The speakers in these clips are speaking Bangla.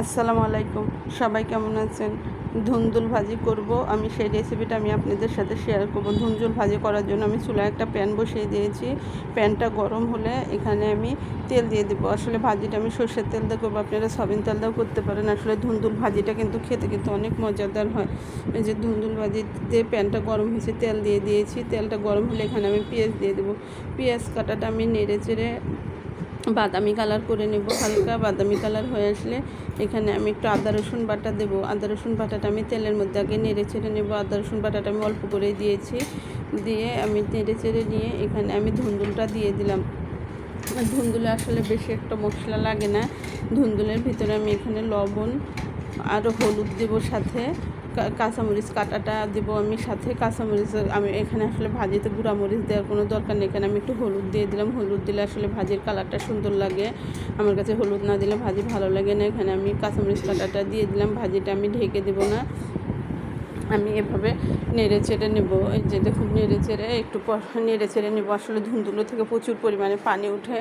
আসসালামু আলাইকুম। সবাই কেমন আছেন? ধুন্দুল ভাজি করব। আমি সেই রেসিপিটা আমি আপনাদের সাথে শেয়ার করব। ধুন্দুল ভাজি করার জন্য আমি চুলায় একটা প্যান বসিয়ে দিয়েছি। প্যানটা গরম হলে এখানে আমি তেল দিয়ে দেবো। আসলে ভাজিটা আমি সর্ষের তেল দিয়ে করব। আপনারা সবিন তেল দিয়েও করতে পারেন। আসলে ধুন্দুল ভাজিটা কিন্তু খেতে কিন্তু অনেক মজাদার হয়। এই যে ধুন্দুল ভাজিতে প্যানটা গরম হয়েছে, তেল দিয়ে দিয়েছি। তেলটা গরম হলে এখানে আমি পেঁয়াজ দিয়ে দেবো। পেঁয়াজ কাটাটা আমি নেড়ে চেড়ে বাদামি কালার করে নেব, হালকা বাদামি কালার হয়ে আসলে এখানে আমি একটু আদা, রসুন বাটা দেবো। আদা, রসুন বাটাটা আমি তেলের মধ্যে আগে নেড়ে ছেড়ে নেব। আদা, রসুন বাটাটা আমি অল্প করে দিয়েছি। দিয়ে আমি নেড়ে চেড়ে নিয়ে এখানে আমি ধুন্দুলটা দিয়ে দিলাম। ধুন্দুলে আসলে বেশি একটা মশলা লাগে না। ধুন্দুলের ভিতরে আমি এখানে লবণ আরও হলুদ দেবো সাথে। কাঁচামরিচ কাটাটা দেবো আমি, সাথে কাঁচামরিচ আমি এখানে আসলে ভাজিতে গুঁড়ামরিচ দেওয়ার কোনো দরকার নেই। এখানে আমি একটু হলুদ দিয়ে দিলাম। হলুদ দিলে আসলে ভাজির কালারটা সুন্দর লাগে। আমার কাছে হলুদ না দিলে ভাজি ভালো লাগে না। এখানে আমি কাঁচামরিচ কাটাটা দিয়ে দিলাম। ভাজিটা আমি ঢেকে দেবো না। আমি এভাবে নেড়ে চেড়ে নেব। এই যে দেখুন, নেড়ে চেড়ে একটু নেড়ে চেড়ে নেব। আসলে ধুন্দুলো থেকে প্রচুর পরিমাণে পানি উঠে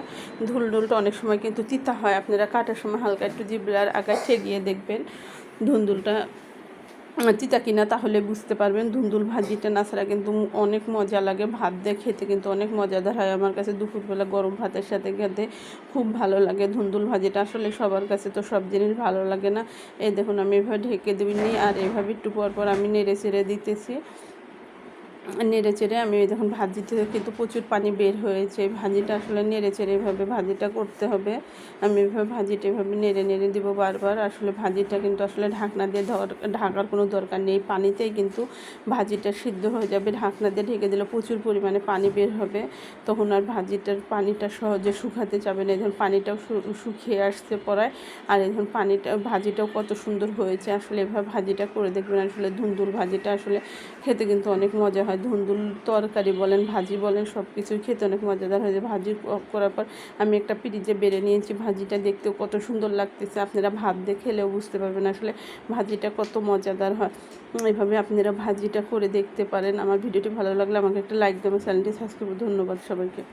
ধুলডুলটা অনেক সময় কিন্তু তিতা হয়। আপনারা কাটার সময় হালকা একটু জিবলার আগায় ঠেকিয়ে দেখবেন। ধুন্দুলটা চিতা কিনা তাহলে বুঝতে পারবেন। ধুন্দুল ভাজিটা না ছাড়া কিন্তু অনেক মজা লাগে। ভাত দিয়ে খেতে কিন্তু অনেক মজাদার হয়। আমার কাছে দুপুরবেলা গরম ভাতের সাথে খেতে খুব ভালো লাগে। ধুন্দুল ভাজিটা আসলে সবার কাছে তো সব জিনিস ভালো লাগে না। এই দেখুন, আমি এভাবে ঢেকে দিইনি। আর এভাবে একটু পর পর আমি নেড়ে চেড়ে দিতেছি। নেড়ে চেড়ে আমি যখন ভাজিতে কিন্তু প্রচুর পানি বের হয়েছে। ভাজিটা আসলে নেড়ে চেড়ে এভাবে ভাজিটা করতে হবে। আমি এভাবে ভাজিটা এভাবে নেড়ে নেড়ে দিব বারবার। আসলে ভাজিটা কিন্তু আসলে ঢাকনা দিয়ে ঢাকার কোনো দরকার নেই। পানিতেই কিন্তু ভাজিটা সিদ্ধ হয়ে যাবে। ঢাকনা দিয়ে ঢেকে দিলে প্রচুর পরিমাণে পানি বের হবে। তখন আর ভাজিটার পানিটা সহজে শুকাতে যাবে না। এখন পানিটাও শুকিয়ে আসতে পড়ায়। আর এখন পানিটা, ভাজিটাও কত সুন্দর হয়েছে। আসলে এভাবে ভাজিটা করে দেখবেন আসলে ধুন্দুল ভাজিটা আসলে খেতে কিন্তু অনেক মজা হয়। ধুন্দুল তরকারি বলেন, ভাজি বলেন সব কিছুই খেতে অনেক মজাদার হয়েছে ভাজি করার পর আমি একটা পিরিজে বেড়ে নিয়েছি, ভাজিটা দেখতেও কত সুন্দর লাগতেছে। আপনারা ভাত দিয়ে খেলেও বুঝতে পারবেন আসলে ভাজিটা কত মজাদার হয়। এভাবে আপনারা ভাজিটা করে দেখতে পারেন। আমার ভিডিওটি ভালো লাগলে আমাকে একটা লাইক দেবেন। চ্যানেলটি সাবস্ক্রাইব ধন্যবাদ সবাইকে।